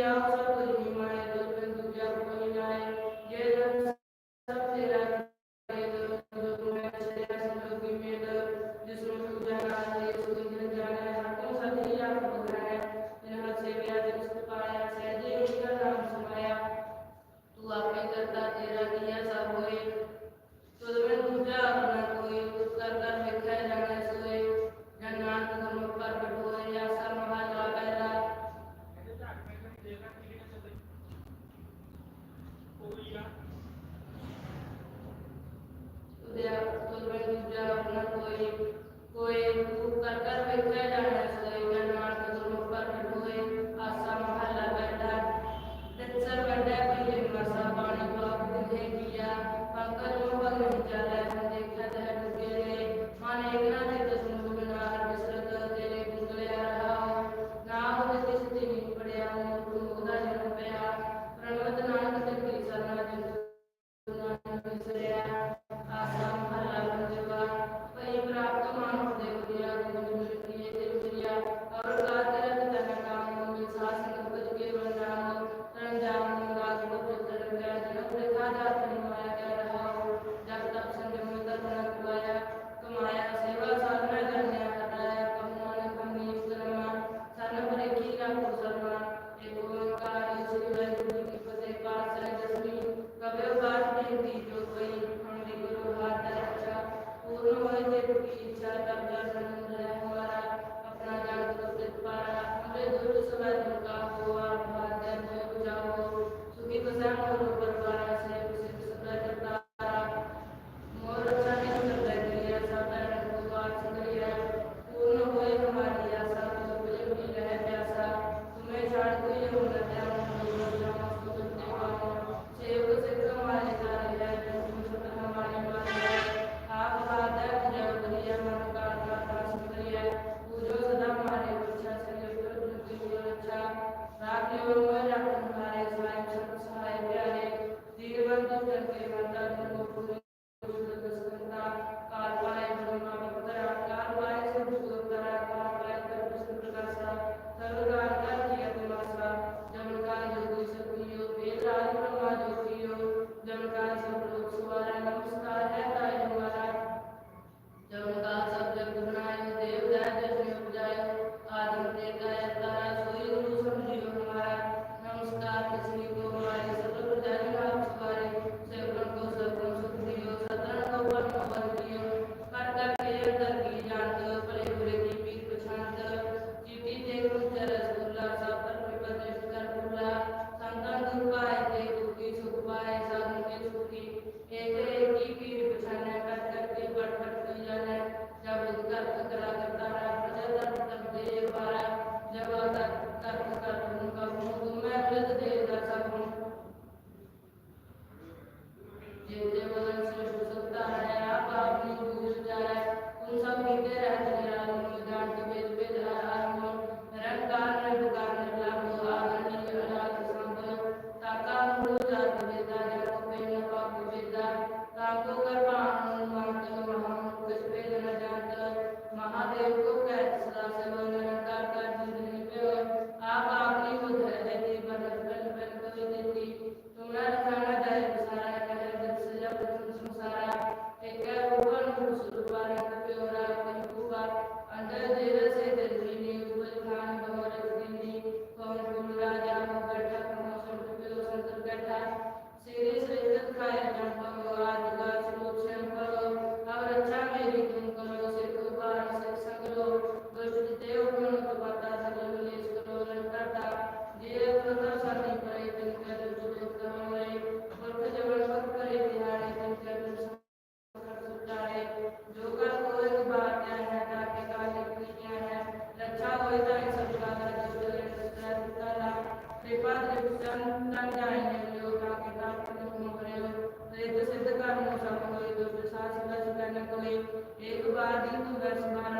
Gloria walikwenda जिनके बदन से हो सकता है आप आदमी गुजर जाए उन सब गिरते रहते निराली गांठ के बेच बेच തുക ശതമാനം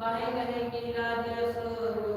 마행간에 길라되어서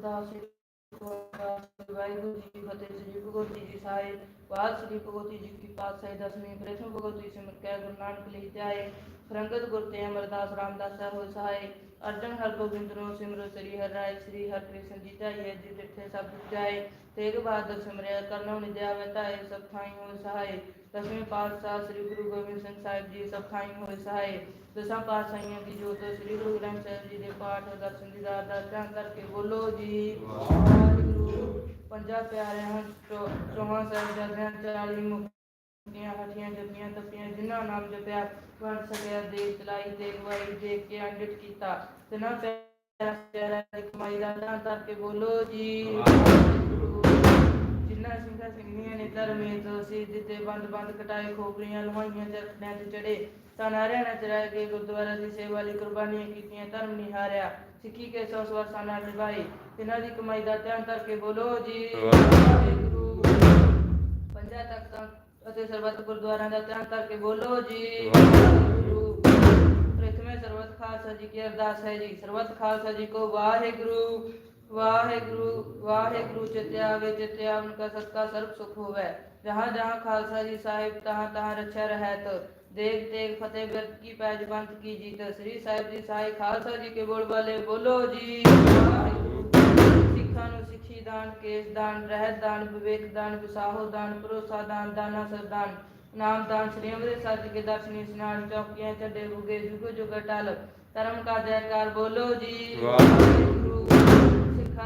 ਅਰਦਾਸ ਵਾਹਿਗੁਰੂ ਜੀ ਕੀ ਫਤਿਹ, ਸ੍ਰੀ ਭਗਵਤੀ ਜੀ ਸਾਹਿਬ ਬਾਦ ਸ੍ਰੀ ਭਗਵਤੀ ਜੀ ਕੀ ਪਾਤਸ਼ਾਹੀ ਦਸਵੀਂ ਪ੍ਰਥਮ ਭਗਵਤੀ ਸਿਮਰ ਕੈ ਗੁਰੂ ਨਾਨਕ ਲਈ ਧਿਆਏ ਫਰੰਗਤ ਗੁਰ ਤੇ ਅਮਰਦਾਸ ਰਾਮਦਾਸ ਸਾਹਿਬ ਹੋਇ ਸਹਾਈ ਅਰਜਨ ਹਰ ਗੋਬਿੰਦ ਨੂੰ ਸਿਮਰੋ ਸ੍ਰੀ ਹਰਿ ਰਾਇ ਸ੍ਰੀ ਹਰਿ ਕ੍ਰਿਸ਼ਨ ਜੀ ਧਾਈਏ ਜੀ ਜਿੱਥੇ ਸਭ ਜਾਏ, ਤੇਗ ਬਹਾਦਰ ਸਿਮਰਿਆ, ਕਰਨੋ ਨਿਦਿਆ ਵਤਾਏ ਸਭ ਥਾਈ ਹੋਇ ਸਹਾਈ ਦਸਵੇਂ ਪਾਤਸ਼ਾਹ ਸ੍ਰੀ ਗੁਰੂ ਗੋਬਿੰਦ ਸਿੰਘ ਸਾਹਿਬ ਜੀ ਸਭ ਥਾਈ ਹੋਇ ਸਹਾਈ ਦਸਾਂ ਪਾਤਸ਼ਾਹੀਆਂ ਦੀ ਜੋਤ ਸ੍ਰੀ ਗੁਰੂ ਗ੍ਰੰਥ ਸਾਹਿਬ ਜੀ ਦੇ ਪਾਠ ਦਰਸ਼ਨ ਦੀਦਾਰ ਦਾ ਧਿਆਨ ਕਰਕੇ ਬੋਲੋ ਜੀ। ਵਾਹਿਗੁਰੂ। ਪੰਜਾਂ ਪਿਆਰਿਆਂ ਚੌਹਾਂ ਸਾਹਿਬਜ਼ਾਦਿਆਂ, ਚਾਲੀ ਮੁਕਤੀਆਂ ਹੱਟੀਆਂ ਜਪੀਆਂ ਤਪੀਆਂ, ਜਿਨ੍ਹਾਂ ਨਾਮ ਜਪਿਆ ਬਣ ਸਕਿਆ ਦੇਖ ਚਲਾਈ ਦੇਖ ਵਾਈ ਦੇਖ ਕੇ ਅੰਡਿਤ ਕੀਤਾ। ਤਿਨਾਂ ਪਿਆਰਿਆਂ ਪਿਆਰਿਆਂ ਦੀ ਕਮਾਈ ਦਾ ਧਿਆਨ ਕਰਕੇ ਬੋਲੋ ਜੀ। ਵਾਹਿਗੁਰੂ ਸਿੰਘਾਂ ਸਿੰਘੀਆਂ ਨੇ ਧਰਮੇ ਤੋਂ ਦਿੱਤੇ ਬੰਦ ਬੰਦ ਕਟਾਏ ਖੋਪਰੀਆਂ ਲਵਾਈਆਂ ਚਰਖੜਿਆਂ ਤੇ ਚੜੇ। ਤਾਂ ਨਾਰਿਆਂ ਨਾਲ ਚਰਾਏ ਗਏ ਗੁਰਦੁਆਰਾ ਦੀ ਸੇਵਾ ਲਈ ਕੁਰਬਾਨੀਆਂ ਕੀਤੀਆਂ, ਧਰਮ ਨਹੀਂ ਸਿੱਖੀ ਕੇ ਸੌ ਸਵਰਸਾਂ ਨਾਲ ਨਿਭਾਈ ਤਿਨਾਂ ਦੀ ਕਮਾਈ ਦਾ ਧਿਆਨ ਕਰਕੇ ਬੋਲੋ ਜੀ। ਵਾਹਿਗੁਰੂ। ਪੰਜਾਂ ਤਖਤਾਂ ਅਤੇ ਸਰਬੱਤ ਗੁਰਦੁਆਰਿਆਂ ਦਾ ਧਿਆਨ ਕਰਕੇ ਬੋਲੋ ਜੀ। ਵਾਹਿਗੁਰੂ। ਪ੍ਰਥਮੇ ਸਰਬੱਤ ਖਾਲਸਾ ਜੀ ਕੀ ਅਰਦਾਸ ਹੈ ਜੀ। ਸਰਬੱਤ ਖਾਲਸਾ ਜੀ ਕੋ ਵਾਹਿਗੁਰੂ। ਵਾਹਿਗੁਰੂ ਵਾਹਿਗੁਰੂ ਚਿਤਿਆ ਵੇ ਚਿਤਿਆ ਉਨਕਾ ਸਤਕਾ ਸਰਬ ਸੁਖ ਹੋਵੇ। ਜਹਾਂ ਜਹਾਂ ਖਾਲਸਾ ਜੀ ਸਾਹਿਬ ਤਹਾਂ ਤਹਾਂ ਰੱਛਾ ਰਹਿਤ। ਦੇਖ ਦੇਖ ਫਤਿਹ ਬਿਰਤ ਕੀ ਪੈਜ ਬੰਤ ਕੀ ਜੀਤ। ਸ੍ਰੀ ਸਾਹਿਬ ਜੀ ਸਾਈ ਖਾਲਸਾ ਜੀ ਕੇ ਬੋਲ ਵਾਲੇ ਬੋਲੋ ਜੀ। ਵਾਹਿਗੁਰੂ। ਸਿੱਖਾਂ ਨੂੰ ਸਿੱਖੀ ਦਾਨ ਕੇਸ ਦਾਨ ਰਹਿਤ ਦਾਨ ਵਿਵੇਕ ਦਾਨ ਵਿਸਾਹੋ ਦਾਨ ਭਰੋਸਾ ਦਾਨ ਦਾਨਾ ਸਰਦਾਨ ਨਾਮ ਦਾਨ ਸ੍ਰੀ ਅੰਮ੍ਰਿਤ ਸੱਚ ਕੇ ਦਰਸ਼ਨੀ ਇਸ਼ਨਾਨ ਚੌਕੀਆਂ ਚੱਡੇ ਬੁਗੇ ਜੁਗ ਜੁਗ ਟਲ। ਧਰਮ ਕਾ ਜੈਕਾਰ ਬੋਲੋ ਜੀ। ਵਾਹਿਗੁਰੂ। ਸਿੱਖਾਂ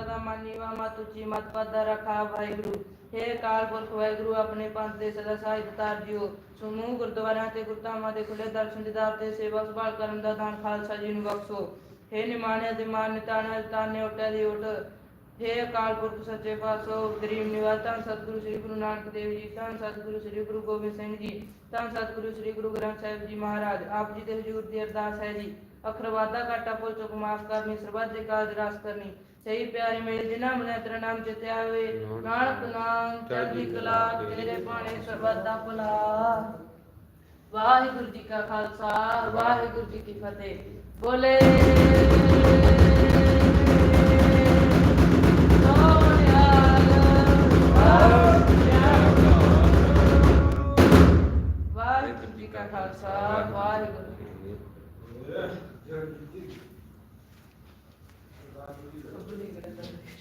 ਦਾ ਮਾਨੀਵਾ ਮਤ ਉੱਚੀ ਮਤ ਪਦ ਰਖਾ ਵਾਹਿਗੁਰੂ। ਹੇ ਅਕਾਲ ਪੁਰਖ ਵਾਹਿਗੁਰੂ, ਆਪਣੇ ਪੰਥ ਦੇ ਸਦਾ ਸਾਹਿਬ ਤਾਰ ਜਿਓ। ਸਮੂਹ ਗੁਰਦੁਆਰਿਆਂ ਤੇ ਗੁਰਧਾਮਾਂ ਦੇ ਖੁੱਲੇ ਦਰਸ਼ਨ ਦੀਦਾਰ ਤੇ ਸੇਵਾ ਸੰਭਾਲ ਕਰਨ ਦਾ ਦਾਨ ਖਾਲਸਾ ਜੀ ਨੂੰ ਬਖਸ਼ੋ। ਹੇ ਨਿਮਾਣਿਆ ਦੇ ਮਾਨ ਨਿਤਾਣਾ ਤਾਨੇ ਉਟਿਆ ਦੀ ਉਟ ਹੇ ਅਕਾਲ ਪੁਰਖ ਸੱਚੇ ਪਾਤਸ਼ਾਹ, ਗਰੀਬ ਨਿਵਾਸ ਧੰਨ ਸਤਿਗੁਰੂ ਸ੍ਰੀ ਗੁਰੂ ਨਾਨਕ ਦੇਵ ਜੀ, ਧੰਨ ਸਤਿਗੁਰੂ ਸ੍ਰੀ ਗੁਰੂ ਗੋਬਿੰਦ ਸਿੰਘ ਜੀ, ਧੰਨ ਸਤਿਗੁਰੂ ਸ੍ਰੀ ਗੁਰੂ ਗ੍ਰੰਥ ਸਾਹਿਬ ਜੀ ਮਹਾਰਾਜ। ਆਪ ਜੀ ਦੇ ਹਜ਼ੂਰ ਦੀ ਅਰਦਾਸ ਹੈ ਜੀ। ਅਖਰ ਵਾਦਾ ਘਾਟਾ ਭੁੱਲ ਚੁੱਕ ਮਾਫ ਕਰਨੀ, ਸਰਬੱਤ ਦੇ ਕਾਜ ਰਾਸ ਕਰਨੀ। ਸਹੀ ਪਿਆਰੇ ਮੇਰੇ ਜਿਨ੍ਹਾਂ ਮਨੇ ਤੇਰਾ ਨਾਮ ਚਿਤਿਆ ਹੋਏ ਨਾਨਕ ਨਾਮ ਚੜ੍ਹਦੀ ਕਲਾ। ਤੇਰੇ ਬਾਣੇ ਸਰਬੱਤ ਦਾ ਭਲਾ। ਵਾਹਿਗੁਰੂ ਜੀ ਕਾ ਖਾਲਸਾ ਵਾਹਿਗੁਰੂ ਜੀ ਕੀ ਫਤਿਹ। ਬੋਲੇ। ਵਾਹਿਗੁਰੂ ਜੀ ਕਾ ਖਾਲਸਾ ਵਾਹਿਗੁਰੂ ਜੀ ਕੀ ਫਤਿਹ। Obrigada.